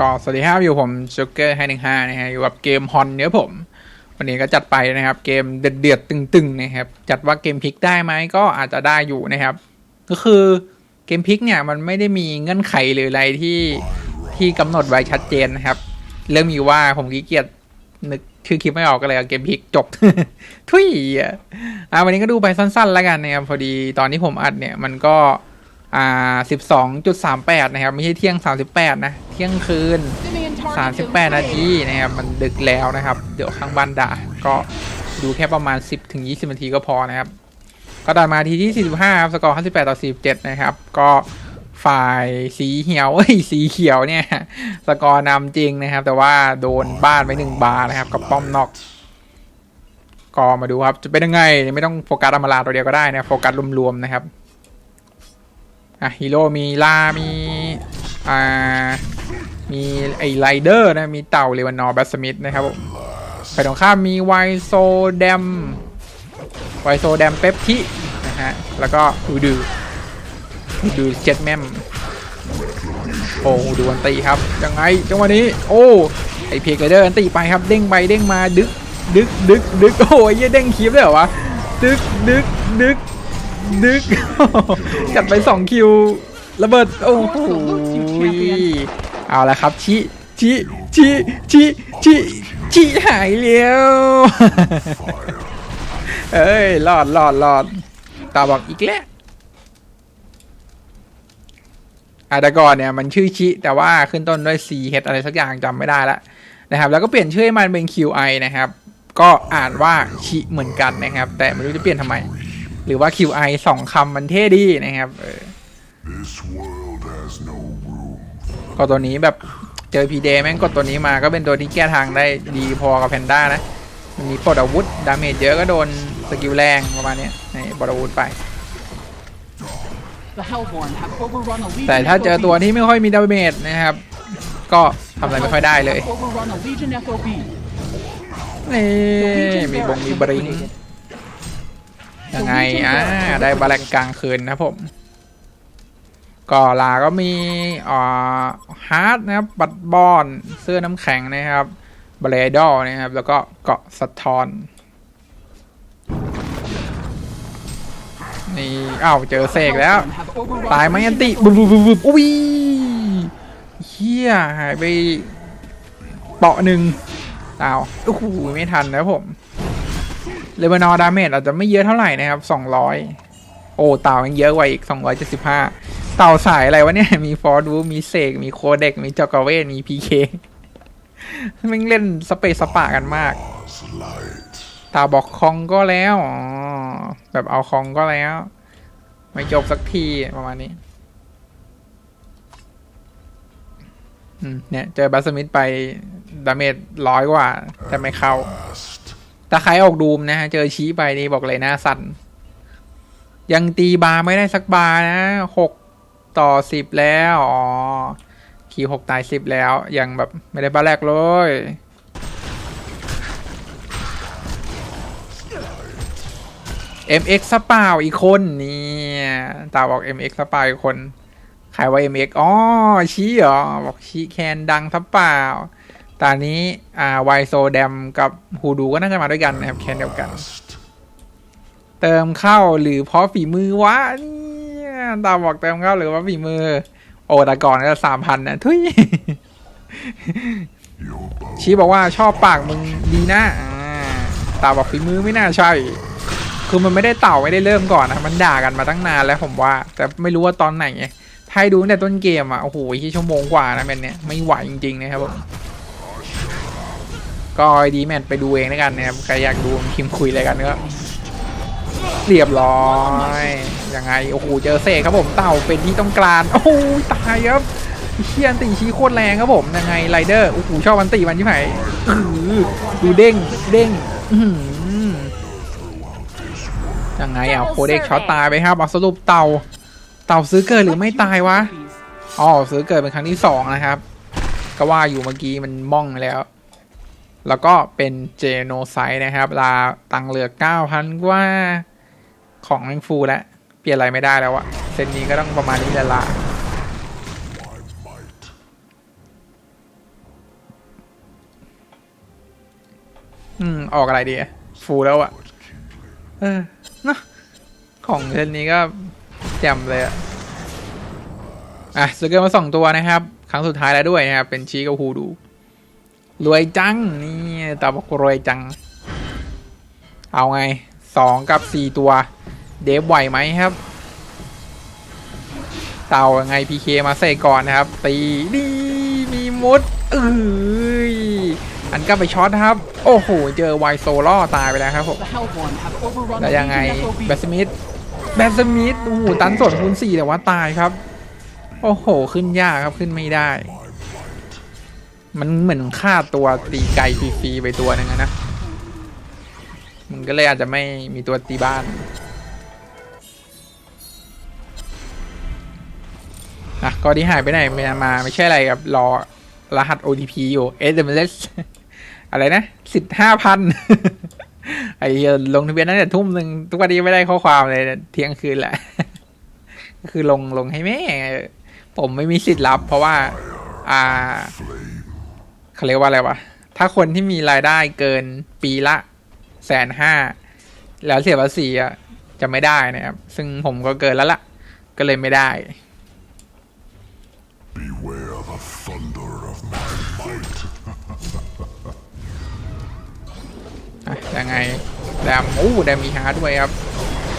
ก็สวัสดีครับอยู่ผมจ็กเกอร์ไฮหนึ่งห้านะฮะอยู่กับเกมฮอนเนี่ยผม วันนี้ก็จัดไปนะครับ เกมเดือดๆตึงๆนะครับ จัดว่าเกมพลิกได้ไหมก็อาจจะได้อยู่นะครับ ก็คือเกมพลิกเนี่ยมันไม่ได้มีเงื่อนไขหรืออะไรที่ที่กำหนดไว้ชัดเจนนะครับ เรื่องมีว่าผมขี้เกียจนึกชื่อคลิปไม่ออกก็เลยเอาเกมพลิกจบ ทุยอะอะวันนี้ก็ดูไปสั้นๆแล้วกันนะครับพอดีตอนที่ผมอัดเนี่ยมันก็ อ่าสิบสองจุดสามแปดนะครับ ไม่ใช่เที่ยงสามสิบแปดนะ เที่ยงคืนสามสิบแปดนาทีนะครับ มันดึกแล้วนะครับ เดี๋ยวข้างบ้านด่าก็ดูแค่ประมาณสิบถึงยี่สิบนาทีก็พอนะครับ ก็ได้มาทีที่สี่สิบห้าครับ สกอร์ห้าสิบแปดต่อสี่เจ็ดนะครับ ก็ฝ่ายสีเขียวเอ้สีเขียวเนี่ย สกอร์นำจริงนะครับ แต่ว่าโดนบ้านไปหนึ่งบาร์นะครับ กับป้อมนอกก็มาดูครับ จะเป็นยังไง ไม่ต้องโฟกัสอมาลาตัวเดียวก็ได้นะ โฟกัสรวมๆนะครับ อะฮีโร่มีลา มีอ่ามีไอไรเดอร์นะ มีเต่าเลวานอร์บัสมิธนะครับผมฝ่ายตรงข้ามมีไวโซแดมไวโซแดมเปปทินะฮะ แล้วก็ฮูดูฮูดูเจ็ดแมมโอ้ดูอันตีครับ ยังไงจังหวะนี้ โอ้ไอเพกไรเดอร์อันตีไปครับ เด้งไปเด้งมาดึกดึกดึกดึกโอ้ยเหี้ยเด้งคีบเลยเหรอวะดึกดึกดึก ดึก จัดไปสองคิวระเบิด โอ้โหเอาละครับชิชิชิชิชิชิหายเร็วเอ้ยรอดรอดรอดตาบอกอีกแล้วอาแต่ก่อนเนี่ยมันชื่อชิ แต่ว่าขึ้นต้นด้วย C H อะไรสักอย่างจำไม่ได้ละนะครับ แล้วก็เปลี่ยนชื่อให้มันเป็น QI นะครับ ก็อ่านว่าชิเหมือนกันนะครับ แต่ไม่รู้จะเปลี่ยนทำไม หรือว่า QI สองคำมันเท่ดีนะครับเออ This world has no room ก็ตัวนี้แบบเจอพีเดแม่งกดตัวนี้มาก็เป็นตัวที่แก้ทางได้ดีพอกับแพนด้านะมันมีปลดอาวุธดาเมจเยอะก็โดนสกิลแรงประมาณเนี้ยนี่ปลดอาวุธไป The Hellborn have overrun a legion แต่ถ้าเจอตัว FOB. ที่ไม่ค่อยมีดาเมจนะครับ ก็ทำอะไรไม่ค่อยได้เลย Have overrun a legion FOB. นี่มีบงมีบริง ยังไงอ่าได้บาแลกกลางคืนนะผมก็ลาก็มีอ่าฮาร์ดนะครับ บัตบอนเสื้อน้ำแข็งนะครับบเลดอลนะครับ แล้วก็เกาะสะท้อน นี่อ้าวเจอเสกแล้ว ตายไหมอันติบุบบุบบุบอุ้ยเฮียหายไปเปาะหนึ่งอ้าวโอ้โหไม่ทันนะผม เลเวนอร์ดาเมจอาจจะไม่เยอะเท่าไหร่นะครับสองร้อยโอ้เต่ายังเยอะกว่าอีกสองร้อยเจ็ดสิบห้าเต่าสายอะไรวะเนี่ย มีฟอร์ดูมีเสกมีโคเด็ก มีจอกเวทมีพีเคมันเล่นสเปซสปะกันมากตาบอกคองก็แล้วอ๋อแบบเอาคองก็แล้ว ไม่จบสักทีประมาณนี้เนี่ย เจอบัสมิธไปดาเมจร้อยกว่า แต่ไม่เข้า Last ถ้าใครออกดูมนะฮะเจอชี้ไปนี่บอกเลยน้าสั่นยังตีบาร์ไม่ได้สักบาร์นะหกต่อสิบแล้ว อ๋อ ขี่หกตายสิบแล้ว ยังแบบไม่ได้บาแรกเลย MX สปาอีกคนนี่ตาบอก MX สปาอีกคนใครว่า MX อ๋อชี้เหรอ บอกชี้แคนดังสปา ตอนนี้อ่าไวโซแดมกับฮูดูก็น่าจะมาด้วยกันนะครับแคนเดียวกัน เติมเข้าหรือเพราะฝีมือวะนี่ตาบอกเติมเข้าหรือว่าฝีมือ โอ้แต่ก่อนก็สามพันนะทุยชี้บอกว่าชอบปากมึงดีนะตาบอกฝีมือไม่น่าใช่ คือมันไม่ได้เต่าไม่ได้เริ่มก่อนนะมันด่ากันมาตั้งนานแล้วผมว่า แต่ไม่รู้ว่าตอนไหนไงถ้าดูตั้งแต่ต้นเกมอะโอ้โหที่ชั่วโมงกว่านะเป็นเนี้ยไม่ไหวจริงๆนะครับผม ก็ดีแมทไปดูเองแล้วกันนะครับใครอยากดูพิมพ์คุยอะไรกันก็เรียบร้อยยังไงโอ้โหเจอเสกครับผมเต่าเป็นที่ต้องการโอ้โตายครับเชียนตีชี้โคตรแรงครับผมยังไงไรเดอร์โอ้โหชอบมันตีมันใช่ไหมอื้อหือดูเด้งเด้งยังไงอะโคเด็กช็อตตายไปครับเอาสรุปเต่าเต่าซื้อเกิดหรือไม่ตายวะอ๋อซื้อเกิดเป็นครั้งที่สองนะครับ ก็ว่าอยู่เมื่อกี้มันม่องไปแล้ว แล้วก็เป็นเจโนไซด์นะครับลาตังเหลือ 9,000 กว่าของแมงฟูแล้ว เปลี่ยนอะไรไม่ได้แล้วอะเซนนี้ก็ต้องประมาณนี้แหละละอืม ออกอะไรดีฟูแล้วอะเออนะของเซนนี้ก็แจ่มเลยอะอะสเกลมาสองตัวนะครับ ครั้งสุดท้ายแล้วด้วยนะครับ เป็นชีกับฮูดู รวยจัง นี่ตาบอกรวยจัง เอาไงสองกับสี่ตัว เดฟไหวไหมครับ เต่ายังไงพีเคมาใส่ก่อนนะครับ ตีนี่มีมุดเอ้ยอันก็ไปช็อตครับ โอ้โห เจอไวโซล่อตายไปแล้วครับผมแล้วยังไงแบสมิธแบสมิธโอ้โหตันสดคูณสี่แต่ว่าตายครับ โอ้โห ขึ้นยากครับขึ้นไม่ได้ มันเหมือนฆ่าตัวตีไก่ฟรีๆไปตัวหนึ่งอะนะ มันก็เลยอาจจะไม่มีตัวตีบ้านอะก็ที่หายไปไหนไม่มาไม่ใช่อะไรครับรอรหัส OTP อยู่ SMS อะไรนะสิบห้าพันไอ้ลงทะเบียนตั้งแต่ทุ่มหนึ่งทุกวันนี้ไม่ได้ข้อความเลยเที่ยงคืนแหละก็คือลงลงให้แม่ ผมไม่มีสิทธิ์รับ เพราะว่า อ่า เขาเรียกว่าอะไรวะ ถ้าคนที่มีรายได้เกินปีละแสนห้าแล้วเสียภาษีอะจะไม่ได้นะครับ ซึ่งผมก็เกินแล้วล่ะ ก็เลยไม่ได้ Beware the thunder of my might. อะยังไงแดมโอ้แดมมีฮาร์ดด้วยครับ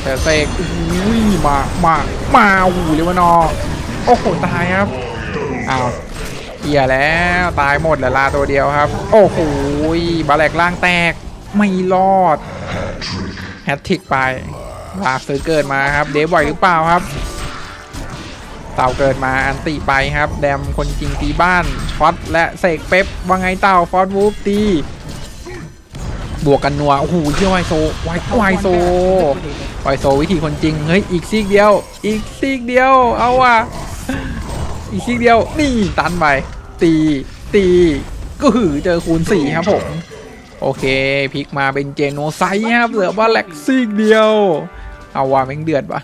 เตอร์เซกอุ้ยมา มา มาโอ้โหเลวานอร์โอ้โห ตายครับ อ้าว เกียแล้วตายหมดแล้วลาตัวเดียวครับ โอ้โหบาแลกล่างแตกไม่รอดแฮตทิกไปลาซื้อเกิดมาครับ เดฟไหวหรือเปล่าครับ เต่าเกิดมาอันติไปครับ แดมคนจริงตีบ้านช็อตและเสกเป๊ปว่าไงเต่าฟอสวูฟตีบวกกันนัวโอ้โหเชี่ยไวโซไวไวโซไวโซวิธีคนจริงเฮ้ยอีกซีกเดียว อีกซีกเดียว เอาว่ะ อีกซีกเดียวนี่ตันไปตีตีก็หือเจอคูณสี่ครับผม โอเคพลิกมาเป็นเจโนไซด์ครับเหลือว่าแล็กซีกเดียว เอาว่ะแม่งเดือดปะ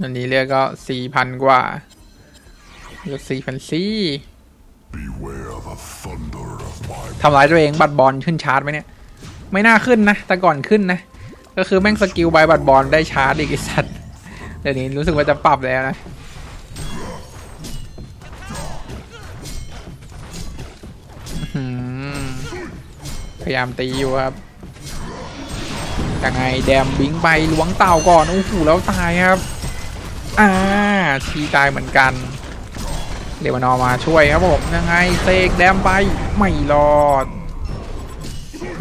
อันนี้เรียกก็สี่พันกว่าเรียกสี่พันสี่ ทำร้ายตัวเองบัตรบอลขึ้นชาร์จไหมเนี่ย ไม่น่าขึ้นนะ แต่ก่อนขึ้นนะ ก็คือแม่งสกิลใบบัตรบอลได้ชาร์จอีกสัตว์เดี๋ยวนี้รู้สึกว่าจะปรับแล้วนะพยายามตีอยู่ครับยังไงแดมบิงไปล้วงเต่าก่อนโอ้โหแล้วตายครับ อ่าทีตายเหมือนกัน เรวานอมาช่วยครับผมยังไงเซกแดมไปไม่รอด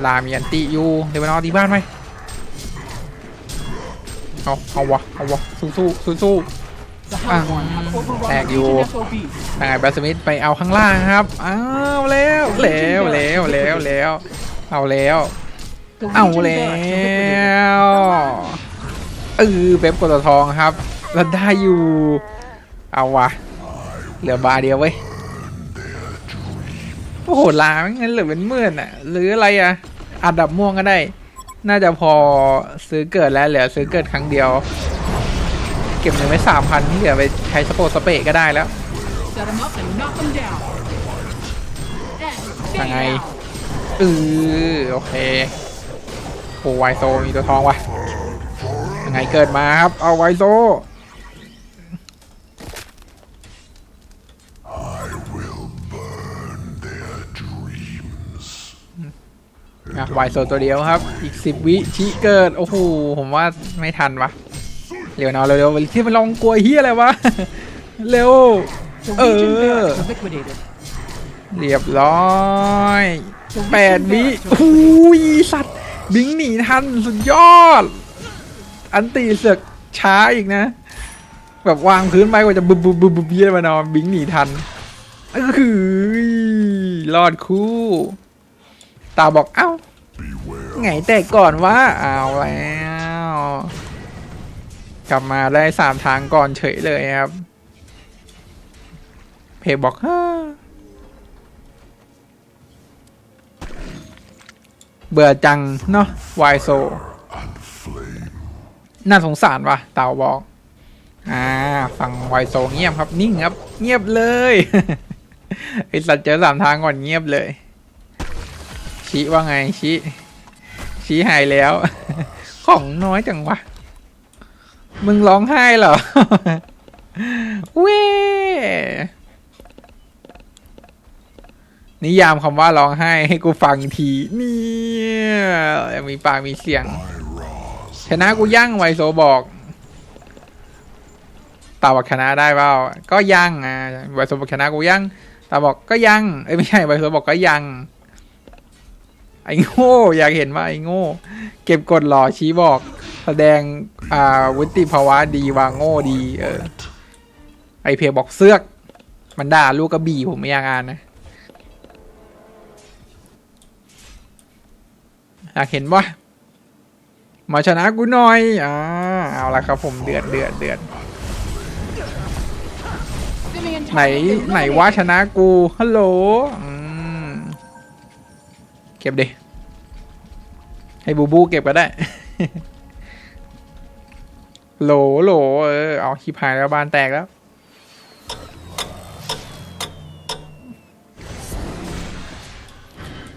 ลามีอันติอยู่เรวานอร์ตีบ้านไหมเอาเอาวะเอาวะสู้สู้สู้สู้ The Hellborn have overrun Tag the you. Legion FOB. ยังไงแบสมิธไปเอาข้างล่างครับอ้าวแล้วแล้วแล้วแล้วแล้วเอาแล้วเอาแล้วเออเป๊ปกดตัวทองครับแล้วได้อยู่ เอาวะ เหลือบาเดียวเว้ยโอ้โหลาไม่งั้นเหลือเป็นหมื่นอะ หรืออะไรอะอันดับม่วงก็ได้ น่าจะพอซื้อเกิดแล้วเหลือซื้อเกิดครั้งเดียว เก็บเงินไว้สามพันที่เหลือไปใช้สโปสเปะก็ได้แล้วยังไงเออโอเคโอ้ไวโซมีตัวทองวะยังไงเกิดมาครับ เอาไวโซ อะไวโซตัวเดียวครับ อีกสิบวิชิเกิด โอ้โห ผมว่าไม่ทันวะเร็วนอยเร็วๆที่มันลองกลัวเฮียอะไรวะ เร็ว The Uh. Legion barracks are liquidated. เรียบร้อยแปดวิ barracks โอ้ are โห liquidated. สัตว์ บิงหนีทัน สุดยอด อันตีเสือกช้าอีกนะ แบบวางพื้นไปกว่าจะบุบบุบบุบเยี่ยมานอนบิงหนีทันเออรอดคู่ ตาบอกเอ้า ไงแต่ก่อนว่าเอาแล้ว กลับมาได้สามทางก่อนเฉยเลยครับ เพจบอกฮ่าเบื่อจังเนาะวายโซ น่าสงสารว่ะเต่าบอก อ่า ฟังไวโซเงียบครับ นิ่งครับ เงียบเลยไอสัตว์เจอสามทางก่อนเงียบเลย ชี้ว่าไงชี้ ชี้หายแล้ว ของน้อยจังวะ มึงร้องไห้เหรอ เว้นิยามคำว่าร้องไห้ให้กูฟังทีเนี่ยมีปากมีเสียง ชนะกูยั่งไวโซบอกตาบอกชนะได้เปล่าก็ยั่งอะไวโซบอกชนะกูยั่งตาบอกก็ยั่งเอ้ยไม่ใช่ไวโซบอกก็ยั่ง ไอ้โง่ อยากเห็นว่าไอ้โง่ เก็บกดหล่อชี้บอก แสดงอ่าวุฒิภาวะดีวางโง่ดี เออ ไอเพยบอกเสือก มันด่าลูกกระบี่ผมไม่อยากอ่านนะอยากเห็นว่ามาชนะกูหน่อย อ่า เอาละครับผมเดือดเดือดเดือดไหนไหนว่าชนะกู ฮัลโหล ก็บดิ ให้บูบูเก็บก็ได้ โหลโหลเออ เอาชิพายแล้วบานแตกแล้ว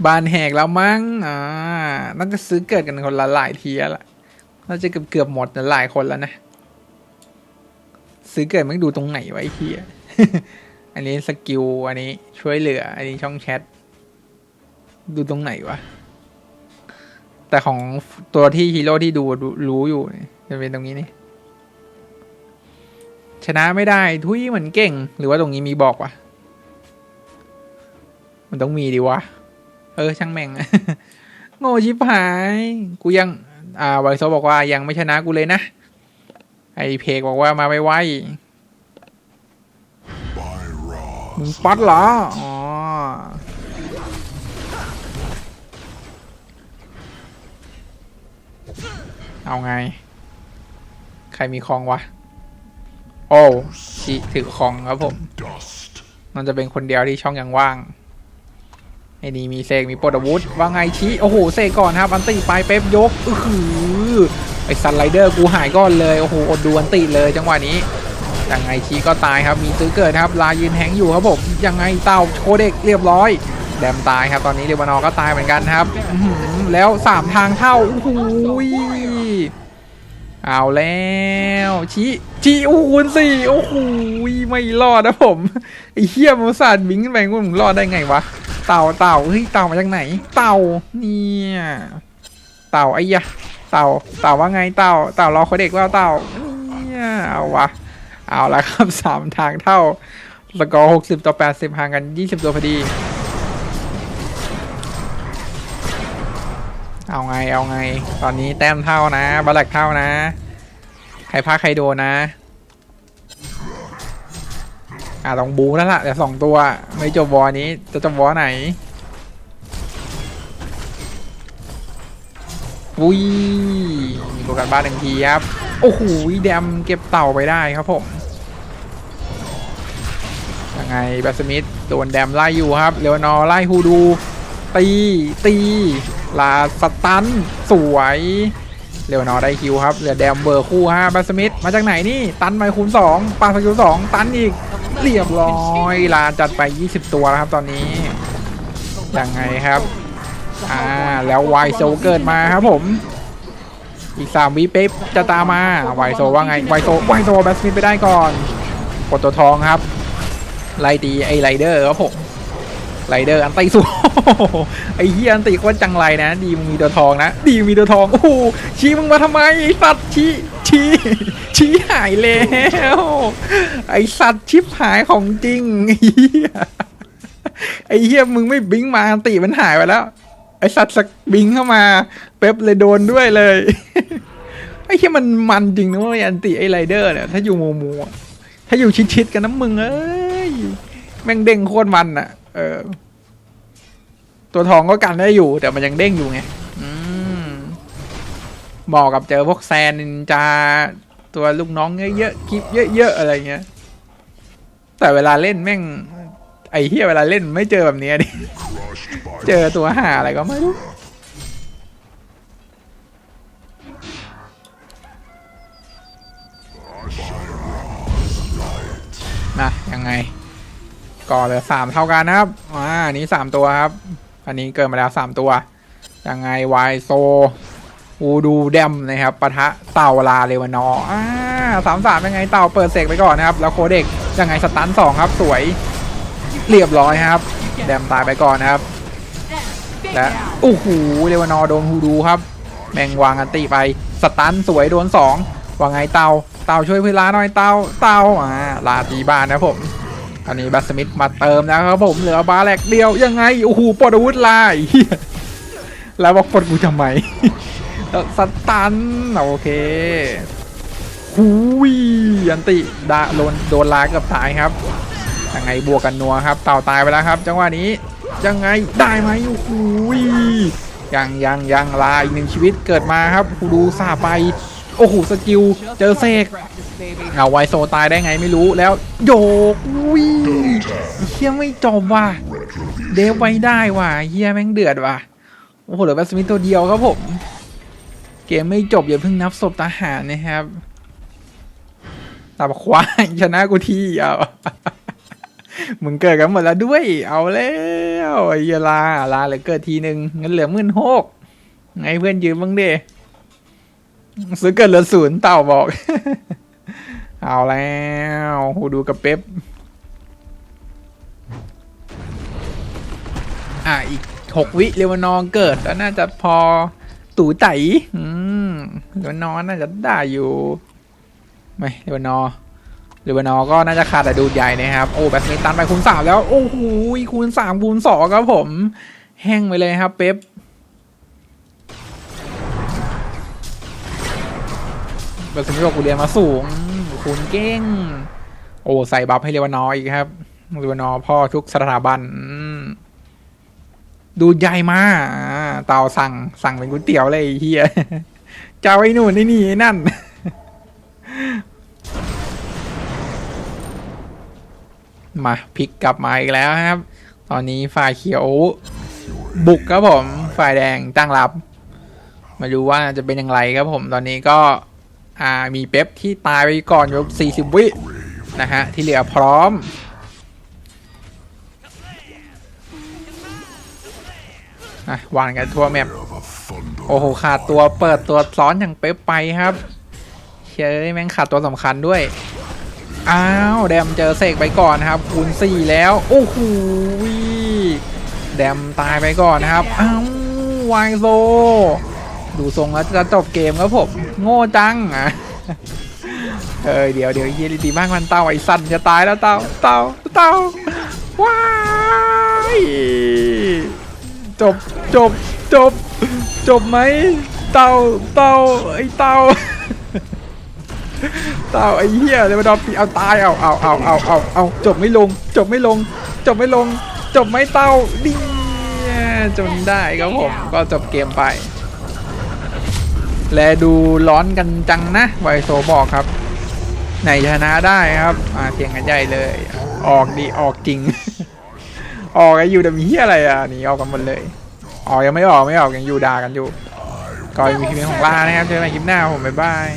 บานแหกแล้วมั้ง อ่าน่าจะซื้อเกิดกันคนละหลายทีแล้วล่ะน่าจะเกือบเกือบหมดหลายคนแล้วนะ ซื้อเกิดมันดูตรงไหนไว้เทียอันนี้สกิล อันนี้ช่วยเหลือ อันนี้ช่องแชท ดูตรงไหนวะ แต่ของตัวที่ฮีโร่ที่ดูรู้อยู่จะเป็นตรงนี้นี่ชนะไม่ได้ทุยเหมือนเก่ง หรือว่าตรงนี้มีบอกวะมันต้องมีดิวะ เออ ช่างแม่ง โง่ชิบหาย กูยัง อ่าไวโซบอกว่ายังไม่ชนะกูเลยนะ ไอเพกบอกว่ามาไวไว My Roz. มึงป๊อตเหรออ๋อ เอาไง ใครมีคองวะ โอ้ชิถือคองครับผม Dust. มันจะเป็นคนเดียวที่ช่องยังว่างไอ้นี่มีเซกมีปลดอาวุธว่าไงชี้โอ้โหเซกก่อนครับ อันติไปเป๊ปยกอือหือไอซันไรเดอร์กูหายก่อนเลย โอ้โหอดดูอันติเลยจังหวะนี้ยังไงชี้ก็ตายครับมีซื้อเกิดครับ ลายืนแฮงอยู่ครับผมยังไงเต่าโคเด็กเรียบร้อย แดมตายครับตอนนี้เรวานอร์ก็ตายเหมือนกันครับ แล้วสามทางเท่าโอ้โหเอาแล้วชี้ชี้โอ้โหสี่โอ้โหไม่รอดนะผมไอ้เหี้ยมูสาดบิงขึ้นไปกูมึงรอดได้ไงวะเต่าเต่าเฮ้ยเต่ามาจากไหน เต่าเนี่ยเต่าไอ้ยะเต่าเต่าว่าไงเต่าเต่ารอโคเด็กว่าเต่าเนี่ยเอาวะเอาละครับสามทางเท่าสกอร์หกสิบต่อแปดสิบห่างกันยี่สิบตัวพอดี เอาไงเอาไง ตอนนี้แต้มเท่านะบัลลักเท่านะ ใครพาใครโดนนะ อ่าต้องบูแล้วล่ะแต่สองตัวไม่จบวอนี้จะจบวอไหนอุ้ยมีตัวกันบ้านหนึ่งทีครับ โอ้โหแดมเก็บเต่าไปได้ครับผมยังไงแบสมิธโดนแดมไล่อยู่ครับเลวานอไล่ฮูดูตีตี ลาสตันสวยเลวนอได้คิวครับเหลือแดมเบอร์คู่ฮะบทสมิธมาจากไหนนี่ ตันไปคูณสองปาสกิลสองตันอีกเรียบร้อยลาจัดไป 20 ตัวแล้วครับตอนนี้ยังไงครับอ่าแล้วไวโซเกิดมาครับผม อีกสามวิเป๊ปจะตามมาไวโซว่าไงไวโซไวโซบทสมิธไปได้ก่อนกดตัวทองครับไล่ตีไอไรเดอร์ครับผม ไรเดอร์อันตีสูงไอ้เฮียอันตีโคตรจังไรนะ ดีมึงมีตัวทองนะ ดีมีตัวทองโอ้โหชี้มึงมาทำไมสัตว์ชี้ชี้ชี้หายแล้วไอสัตว์ชิบหายของจริงไอ้เฮียไอเฮียมึงไม่บิงมาอันตีมันหายไปแล้ว ไอสัตว์สักบิงเข้ามา เป๊ปเลยโดนด้วยเลยไอ้เฮียมันมันจริงนะว้ยอันตีไอไรเดอร์เนี่ยถ้าอยู่มัวมัวถ้าอยู่ชิดๆกันน้ำมึงเอ้ยแม่งเด้งโคตรมันอะ เออ ตัวทองก็กันได้อยู่แต่มันยังเด้งอยู่ไงเหมาะกับเจอพวกแซนนิจาตัวลูกน้องเยอะๆลิปเยอะๆอะไรเงี้ย แต่เวลาเล่นแม่ง ไอ้เฮียเวลาเล่นไม่เจอแบบนี้ดิเจอตัวห่าอะไรก็ไม่รู้นะยังไง ก่อเหลือสามเท่ากันนะครับอ่าอันนี้สามตัวครับ อันนี้เกิดมาแล้วสามตัว ยังไงวายโซอูดูแดมนะครับปะทะเต่าลาเลวานออ่าสามสามยังไงเต่าเปิดเสกไปก่อนนะครับ แล้วโคเด็กยังไงสตันสองครับ สวยเรียบร้อยครับแดมตายไปก่อนนะครับ และโอ้โหเลวานอโดนฮูดูครับ แมงวางอันติไปสตันสวยโดนสองว่าไงเต่าเต่าช่วยพื่อนลาหน่อยเต่าเตาอ่าลาตีบ้านนะผม อันนี้บัสมิธมาเติมแล้วครับผมเหลือบาแหลกเดียวยังไงโอ้โหปลดอาวุธลายแล้วบอกปลดกูทำไมสตันโอเคหูยอันติดาโดนโดนลาเกับตายครับยังไงบวกกันนัวครับ เต่าตายไปแล้วครับ จังหวะนี้ยังไงได้ไหมโอ้โหยังยังยังลาอีกหนึ่งชีวิตเกิดมาครับดูซาไปโอ้โหสกิลเจอเสกเอาไวโซตายได้ไงไม่รู้แล้วโยกอุ้ย เฮียไม่จบว่ะ เดฟไว้ได้ว่ะเฮียแม่งเดือดว่ะ โอ้โหเหลือแบสมิธตัวเดียวครับผม เกมไม่จบอย่าเพิ่งนับศพทหารนะครับตับควายชนะกูทีเอามึงเกิดกันหมดแล้วด้วย เอาแล้วเยลาลาเหลือเกิดทีหนึ่งเงินเหลือหมื่นหกไงเพื่อนยืมบ้างเดซื้อเกิดเหลือศูนย์เต่าบอก เอาแล้วหูดูกับเป๊ป อะอีกหกวิเลวานองเกิดแล้วน่าจะพอตู่ไตอืมเลวานอน่าจะได้อยู่ไม่เลวานอเลวานอก็น่าจะขาดแต่ดูดใหญ่นะครับ โอ้แบทมิตันไปคูณสามแล้ว โอ้โหคูณสามคูณสองครับผม แห้งไปเลยครับเป๊ปแบทมินบอกกูเรียนมาสูงคูณเก้งโอ้ใส่บัฟให้เลวานออีกครับเลวานอพ่อทุกสถาบันอืม ดูใหญ่มาอ่าเตาสั่งสั่งเป็นก๋วยเตี๋ยวเลยไอ้เฮียจะเอาไอ้นู่นไอ้นี่ไอ้นั่น มาพลิกกลับมาอีกแล้วครับ ตอนนี้ฝ่ายเขียว บุกครับผม ฝ่ายแดงตั้งรับ มาดูว่าจะเป็นอย่างไรครับผม ตอนนี้ก็อ่ามีเป๊ปที่ตายไปก่อนยก40 วินะฮะ ที่เหลือพร้อม อะวางกันทั่วแมปโอ้โหขาดตัวเปิดตัวซ้อนอย่างเป๊ะไปครับเชยแม่งขาดตัวสำคัญด้วยอ้าวแดมเจอเสกไปก่อนนะครับคูณสี่แล้วโอ้โหแดมตายไปก่อนนะครับอ้าววายโซ ดูทรงแล้วจะจบเกมครับผมโง่จังอะเอ้ยเดี๋ยวเดี๋ยวเฮียดีมากมันเต่าไอ้สันจะตายแล้วเต่าเต่าเต่าว้าย จบจบจบ จบไหมเต่าเต่าไอเต่าเต่าไอเหี้ยเลยมาดอปีเอาตายเอาเอาเอาเอาเอาเอาจบไม่ลง จบไม่ลง จบไม่ลง จบไม่เต่าดิจนได้ครับผมก็จบเกมไป แลดูร้อนกันจังนะไวโซบอกครับ ไหนชนะได้ครับอ่าเทียงกันใหญ่เลย ออกดีออกจริง ออกไอ้อยู่แต่มีเฮียอะไรอะหนีออกกันหมดเลยออกยังไม่ออกไม่ออกยังอยู่ด่ากันอยู่ก็มีคลิปของลานะครับเจอกันใหม่คลิปหน้าผมบ๊ายบาย